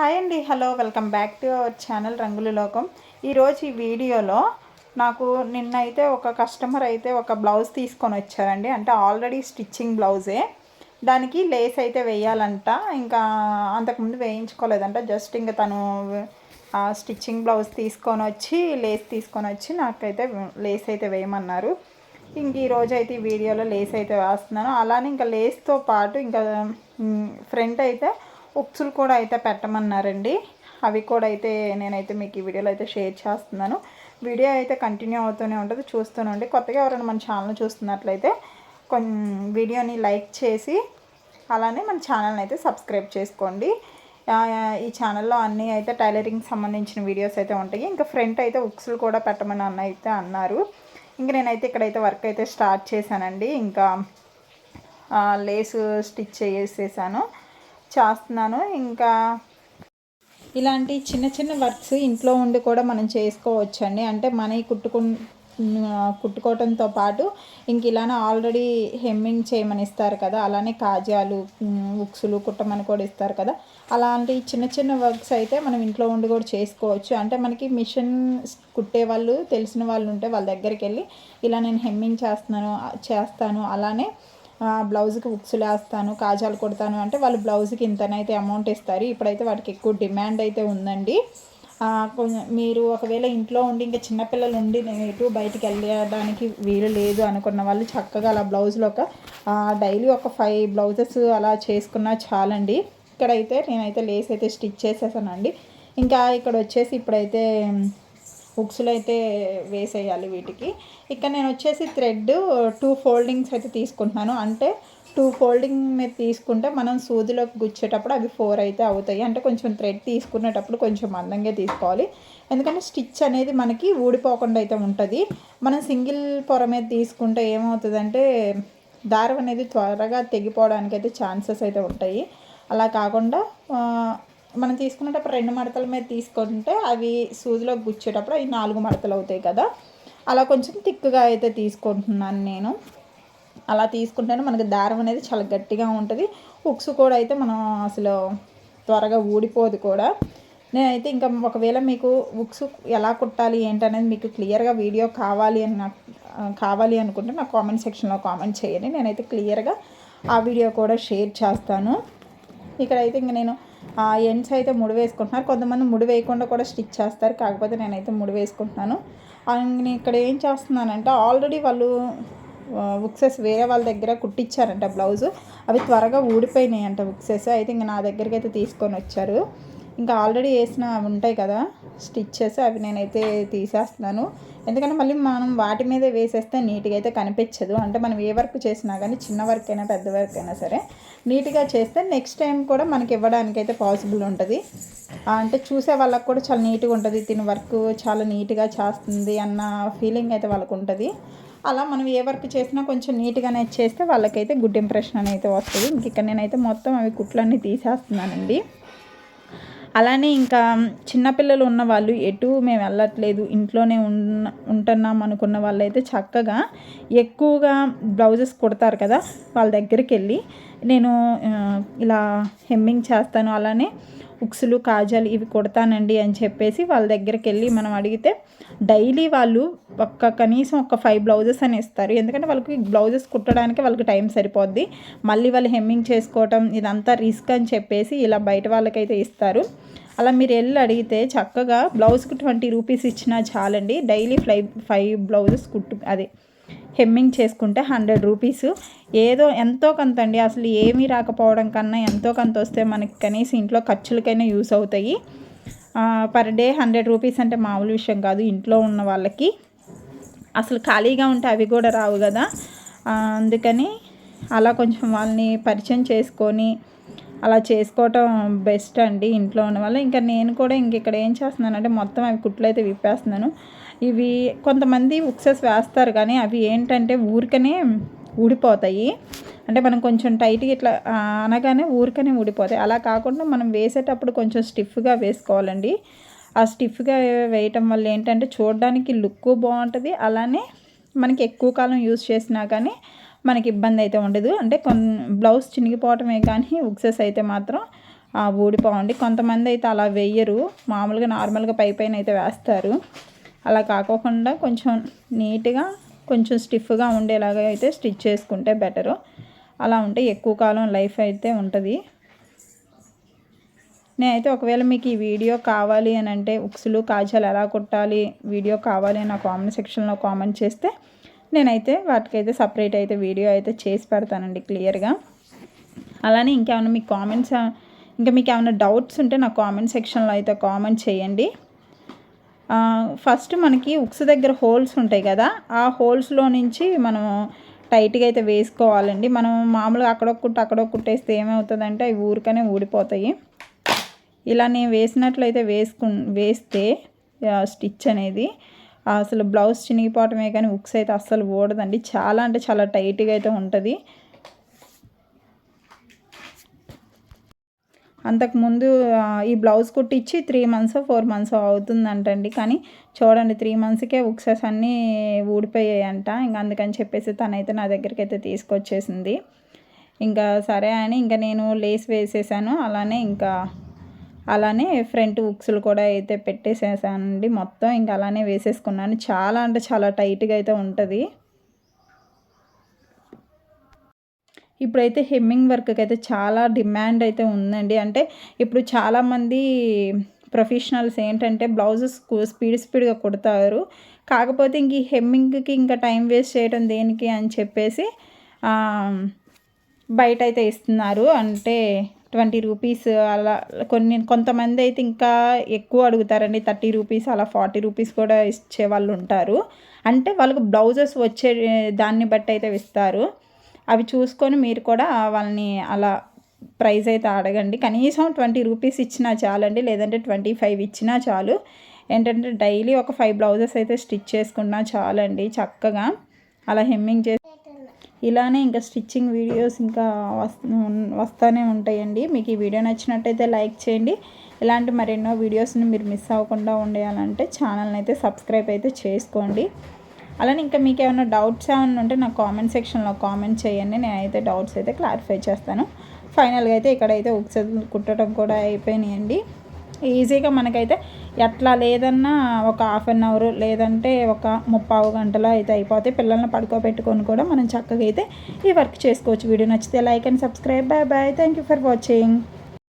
Hi అండి hello welcome back to our channel రంగుల లోకం ఈరోజు ఈ వీడియోలో నాకు నిన్నైతే ఒక కస్టమర్ అయితే ఒక బ్లౌజ్ తీసుకొని వచ్చారండి. అంటే ఆల్రెడీ స్టిచ్చింగ్ బ్లౌజే దానికి లేస్ అయితే వేయాలంట. ఇంకా అంతకుముందు వేయించుకోలేదంట. జస్ట్ ఇంకా తను స్టిచ్చింగ్ బ్లౌజ్ తీసుకొని వచ్చి లేస్ తీసుకొని వచ్చి నాకైతే లేస్ అయితే వేయమన్నారు. ఇంక ఈరోజు అయితే ఈ వీడియోలో లేస్ అయితే వేస్తున్నాను. అలానే ఇంకా లేస్తో పాటు ఇంకా ఫ్రంట్ అయితే ఉప్సులు కూడా అయితే పెట్టమన్నారండి. అవి కూడా అయితే నేనైతే మీకు ఈ వీడియోలో అయితే షేర్ చేస్తున్నాను. వీడియో అయితే కంటిన్యూ అవుతూనే ఉంటుంది. చూస్తూనే కొత్తగా ఎవరైనా మన ఛానల్ చూస్తున్నట్లయితే కొన్ని వీడియోని లైక్ చేసి అలానే మన ఛానల్ని అయితే సబ్స్క్రైబ్ చేసుకోండి. ఈ ఛానల్లో అన్నీ అయితే టైలరింగ్ సంబంధించిన వీడియోస్ అయితే ఉంటాయి. ఇంకా ఫ్రంట్ అయితే ఉక్సులు కూడా పెట్టమని అన్న అయితే అన్నారు. ఇంకా నేనైతే ఇక్కడైతే వర్క్ అయితే స్టార్ట్ చేశానండి. ఇంకా లేసు స్టిచ్ చేసేసాను. చేస్తున్నాను. ఇంకా ఇలాంటి చిన్న చిన్న వర్క్స్ ఇంట్లో ఉండి కూడా మనం చేసుకోవచ్చండి. అంటే మనకి కుట్టుకు కుట్టుకోవటంతో పాటు ఇంక ఇలానే ఆల్రెడీ హెమ్మింగ్ చేయమని ఇస్తారు కదా. అలానే కాజాలు ఉక్సులు కుట్టమని కూడా ఇస్తారు కదా. అలాంటి చిన్న చిన్న వర్క్స్ అయితే మనం ఇంట్లో ఉండి కూడా చేసుకోవచ్చు. అంటే మనకి మిషన్ కుట్టే వాళ్ళు తెలిసిన వాళ్ళు ఉంటే వాళ్ళ దగ్గరికి వెళ్ళి ఇలా నేను హెమ్మింగ్ చేస్తున్నాను చేస్తాను. అలానే బ్లౌజ్కి ఉక్సులు వేస్తాను కాజాలు కొడతాను అంటే వాళ్ళు బ్లౌజ్కి ఇంతనైతే అమౌంట్ ఇస్తారు. ఇప్పుడైతే వాటికి ఎక్కువ డిమాండ్ అయితే ఉందండి. మీరు ఒకవేళ ఇంట్లో ఉండి ఇంకా చిన్నపిల్లలు ఉండి నేను ఎటు బయటికి వెళ్ళడానికి వీలు లేదు అనుకున్న వాళ్ళు చక్కగా అలా బ్లౌజ్లో ఒక డైలీ ఒక ఫైవ్ బ్లౌజెస్ అలా చేసుకున్నా చాలండి. ఇక్కడైతే నేనైతే లేస్ అయితే స్టిచ్ చేసేసానండి. ఇంకా ఇక్కడ వచ్చేసి ఇప్పుడైతే హుక్స్లు అయితే వేసేయాలి వీటికి. ఇక్కడ నేను వచ్చేసి థ్రెడ్ టూ ఫోల్డింగ్స్ అయితే తీసుకుంటున్నాను. అంటే టూ ఫోల్డింగ్ మీద తీసుకుంటే మనం సూదిలోకి గుచ్చేటప్పుడు అవి ఫోర్ అయితే అవుతాయి. అంటే కొంచెం థ్రెడ్ తీసుకునేటప్పుడు కొంచెం మందంగా తీసుకోవాలి. ఎందుకంటే స్టిచ్ అనేది మనకి ఊడిపోకుండా అయితే ఉంటుంది. మనం సింగిల్ పొర మీద తీసుకుంటే ఏమవుతుందంటే దారం అనేది త్వరగా తెగిపోవడానికి అయితే ఛాన్సెస్ అయితే ఉంటాయి. అలా కాకుండా మనం తీసుకునేటప్పుడు రెండు మడతల మీద తీసుకుంటే అవి సూదిలో గుచ్చేటప్పుడు అవి నాలుగు మడతలు అవుతాయి కదా. అలా కొంచెం థిక్గా అయితే తీసుకుంటున్నాను నేను. అలా తీసుకుంటేనే మనకి దారం అనేది చాలా గట్టిగా ఉంటుంది. ఉక్స్ కూడా అయితే మనం అసలు త్వరగా ఊడిపోదు కూడా. నేనైతే ఇంకా ఒకవేళ మీకు ఉక్స్ ఎలా కుట్టాలి ఏంటనేది మీకు క్లియర్గా వీడియో కావాలి అని నాకు కావాలి అనుకుంటే నాకు కామెంట్ సెక్షన్లో కామెంట్ చేయండి. నేనైతే క్లియర్గా ఆ వీడియో కూడా షేర్ చేస్తాను. ఇక్కడైతే ఇంక నేను ఎండ్స్ అయితే ముడి వేసుకుంటున్నారు. కొంతమంది ముడి వేయకుండా కూడా స్టిచ్ చేస్తారు. కాకపోతే నేనైతే ముడి వేసుకుంటున్నాను. నేను ఇక్కడ ఏం చేస్తున్నానంటే ఆల్రెడీ వాళ్ళు బుక్సెస్ వేరే వాళ్ళ దగ్గర కుట్టించారంట బ్లౌజ్. అవి త్వరగా ఊడిపోయినాయి అంట బుక్సెస్ అయితే ఇంక నా దగ్గరికి అయితే తీసుకొని వచ్చారు. ఇంకా ఆల్రెడీ వేసిన ఉంటాయి కదా స్టిచ్చెస్ అవి నేనైతే తీసేస్తున్నాను. ఎందుకంటే మళ్ళీ మనం వాటి మీద వేసేస్తే నీట్గా అయితే కనిపించదు. అంటే మనం ఏ వర్క్ చేసినా కానీ చిన్న వర్క్ అయినా పెద్ద వర్క్ అయినా సరే నీట్గా చేస్తే నెక్స్ట్ టైం కూడా మనకి ఇవ్వడానికి అయితే పాసిబుల్ ఉంటుంది. అంటే చూసే వాళ్ళకి కూడా చాలా నీట్గా ఉంటుంది. తిని వర్క్ చాలా నీట్గా చేస్తుంది అన్న ఫీలింగ్ అయితే వాళ్ళకు ఉంటుంది. అలా మనం ఏ వర్క్ చేసినా కొంచెం నీట్గానే చేస్తే వాళ్ళకైతే గుడ్ ఇంప్రెషన్ అయితే వస్తుంది. ఇంక ఇక్కడ నేనైతే మొత్తం అవి కుట్లన్నీ తీసేస్తున్నానండి. అలానే ఇంకా చిన్నపిల్లలు ఉన్న వాళ్ళు ఎటు మేము వెళ్ళట్లేదు ఇంట్లోనే ఉన్న ఉంటున్నాం అనుకున్న వాళ్ళైతే చక్కగా ఎక్కువగా బ్లౌజెస్ కుడతారు కదా వాళ్ళ దగ్గరికి వెళ్ళి. నేను ఇలా హెమ్మింగ్ చేస్తాను అలానే ఉక్సులు కాజాలు ఇవి కొడతానండి అని చెప్పేసి వాళ్ళ దగ్గరికి వెళ్ళి మనం అడిగితే డైలీ వాళ్ళు ఒక్క కనీసం ఒక ఫైవ్ బ్లౌజెస్ అని ఇస్తారు. ఎందుకంటే వాళ్ళకి బ్లౌజెస్ కుట్టడానికి వాళ్ళకి టైం సరిపోద్ది. మళ్ళీ వాళ్ళు హెమ్మింగ్ చేసుకోవటం ఇదంతా రిస్క్ అని చెప్పేసి ఇలా బయట వాళ్ళకైతే ఇస్తారు. అలా మీరు వెళ్ళి అడిగితే చక్కగా బ్లౌజ్కి ట్వంటీ రూపీస్ ఇచ్చినా చాలండి. డైలీ ఫ్లై ఫైవ్ బ్లౌజెస్ కుట్టు అదే హెమ్మింగ్ చేసుకుంటే హండ్రెడ్ రూపీస్. ఏదో ఎంతో కొంత అండి అసలు ఏమీ రాకపోవడం కన్నా ఎంతో కొంత వస్తే మనకి కనీసం ఇంట్లో ఖర్చులకైనా యూస్ అవుతాయి. పర్ డే హండ్రెడ్ రూపీస్ అంటే మామూలు విషయం కాదు ఇంట్లో ఉన్న వాళ్ళకి. అసలు ఖాళీగా ఉంటే అవి కూడా రావు కదా. అందుకని అలా కొంచెం వాళ్ళని పరిచయం చేసుకొని అలా చేసుకోవటం బెస్ట్ అండి ఇంట్లో ఉన్న వాళ్ళు ఇంకా నేను కూడా ఇంక ఇక్కడ ఏం చేస్తున్నానంటే మొత్తం అవి కుట్లు అయితే విప్పేస్తున్నాను. ఇవి కొంతమంది ఉక్సెస్ వేస్తారు కానీ అవి ఏంటంటే ఊరికనే ఊడిపోతాయి. అంటే మనం కొంచెం టైట్గా ఇట్లా అనగానే ఊరికనే ఊడిపోతాయి. అలా కాకుండా మనం వేసేటప్పుడు కొంచెం స్టిఫ్గా వేసుకోవాలండి. ఆ స్టిఫ్గా వేయటం వల్ల ఏంటంటే చూడడానికి లుక్ బాగుంటుంది. అలానే మనకి ఎక్కువ కాలం యూస్ చేసినా కానీ మనకి ఇబ్బంది అయితే ఉండదు. అంటే కొన్ని బ్లౌజ్ చినిగిపోవటమే కానీ ఉక్సెస్ అయితే మాత్రం ఊడిపోవండి. కొంతమంది అయితే అలా వేయరు. మామూలుగా నార్మల్గా పై పైన అయితే వేస్తారు. అలా కాకోకుండా కొంచెం నీట్గా కొంచెం స్టిఫ్గా ఉండేలాగా అయితే స్టిచ్ చేసుకుంటే బెటరు. అలా ఉంటే ఎక్కువ కాలం లైఫ్ అయితే ఉంటుంది. నేనైతే ఒకవేళ మీకు ఈ వీడియో కావాలి అని అంటే ఉక్సులు కాజాలు ఎలా కుట్టాలి వీడియో కావాలి అని నా కామెంట్ సెక్షన్లో కామెంట్ చేస్తే నేనైతే వాటికైతే సపరేట్ అయితే వీడియో అయితే చేసి పెడతానండి క్లియర్గా. అలానే ఇంకేమైనా మీకు కామెంట్స్ ఇంకా మీకు ఏమైనా డౌట్స్ ఉంటే నా కామెంట్ సెక్షన్లో అయితే కామెంట్ చేయండి. ఫస్ట్ మనకి ఉక్స్ దగ్గర హోల్స్ ఉంటాయి కదా ఆ హోల్స్లో నుంచి మనం టైట్గా అయితే వేసుకోవాలండి. మనం మామూలుగా అక్కడొక్కటి కుట్టు అక్కడొక కుట్టేస్తే ఏమవుతుందంటే అవి ఊరికనే ఊడిపోతాయి. ఇలా నేను వేసినట్లయితే వేసుకు వేస్తే స్టిచ్ అనేది అసలు బ్లౌజ్ చినిగిపోవటమే కానీ ఉక్స్ అయితే అస్సలు ఊడదండి. చాలా అంటే చాలా టైట్గా అయితే ఉంటుంది. అంతకుముందు ఈ బ్లౌజ్ కుట్టించి త్రీ మంత్స్ ఫోర్ మంత్స్ అవుతుందంటండి. కానీ చూడండి త్రీ మంత్స్కే ఉక్సెస్ అన్నీ ఊడిపోయాయంట. ఇంకా అందుకని చెప్పేసి తనైతే నా దగ్గరికి అయితే తీసుకొచ్చేసింది. ఇంకా సరే అని ఇంకా నేను లేస్ వేసేసాను. అలానే ఇంకా అలానే ఫ్రంట్ ఉక్సులు కూడా అయితే పెట్టేసేసానండి. మొత్తం ఇంకా అలానే వేసేసుకున్నాను. చాలా అంటే చాలా టైట్గా అయితే ఉంటుంది. ఇప్పుడైతే హెమ్మింగ్ వర్క్కి అయితే చాలా డిమాండ్ అయితే ఉందండి. అంటే ఇప్పుడు చాలామంది ప్రొఫెషనల్స్ ఏంటంటే బ్లౌజెస్ స్పీడ్ స్పీడ్గా కుడతారు. కాకపోతే ఇంక ఈ హెమ్మింగ్కి ఇంకా టైం వేస్ట్ చేయడం దేనికి అని చెప్పేసి బయట అయితే ఇస్తున్నారు. అంటే ట్వంటీ రూపీస్ అలా కొన్ని కొంతమంది అయితే ఇంకా ఎక్కువ అడుగుతారండి. థర్టీ రూపీస్ అలా ఫార్టీ రూపీస్ కూడా ఇచ్చే వాళ్ళు ఉంటారు. అంటే వాళ్ళకు బ్లౌజెస్ వచ్చే దాన్ని బట్టి అయితే ఇస్తారు. అవి చూసుకొని మీరు కూడా వాళ్ళని అలా ప్రైస్ అయితే అడగండి కనీసం ట్వంటీ రూపీస్ ఇచ్చినా చాలండి లేదంటే ట్వంటీ ఫైవ్ ఇచ్చినా చాలు. ఏంటంటే డైలీ ఒక ఫైవ్ బ్లౌజెస్ అయితే స్టిచ్ చేసుకున్నా చాలండి చక్కగా. అలా హెమ్మింగ్ చేసి ఇలానే ఇంకా స్టిచ్చింగ్ వీడియోస్ ఇంకా వస్- వస్తూనే ఉంటాయండి. మీకు ఈ వీడియో నచ్చినట్టయితే లైక్ చేయండి. ఇలాంటి మరెన్నో వీడియోస్ని మీరు మిస్ అవ్వకుండా ఉండేయాలంటే ఛానల్ని అయితే సబ్స్క్రైబ్ అయితే చేసుకోండి. అలానే ఇంకా మీకు ఏమైనా డౌట్స్ ఏమైనా ఉంటే నాకు కామెంట్ సెక్షన్లో కామెంట్ చేయండి. నేనైతే డౌట్స్ అయితే క్లారిఫై చేస్తాను. ఫైనల్గా అయితే ఇక్కడైతే ఉక్సెలు కుట్టడం కూడా అయిపోయినాయండి. ఈజీగా మనకైతే ఎట్లా లేదన్నా ఒక హాఫ్ అన్ అవర్ లేదంటే ఒక ముప్పావు గంటలో అయితే అయిపోతే పిల్లల్ని పడుకోబెట్టుకొని కూడా మనం చక్కగా అయితే ఈ వర్క్ చేసుకోవచ్చు. వీడియో నచ్చితే like and subscribe bye bye thank you for watching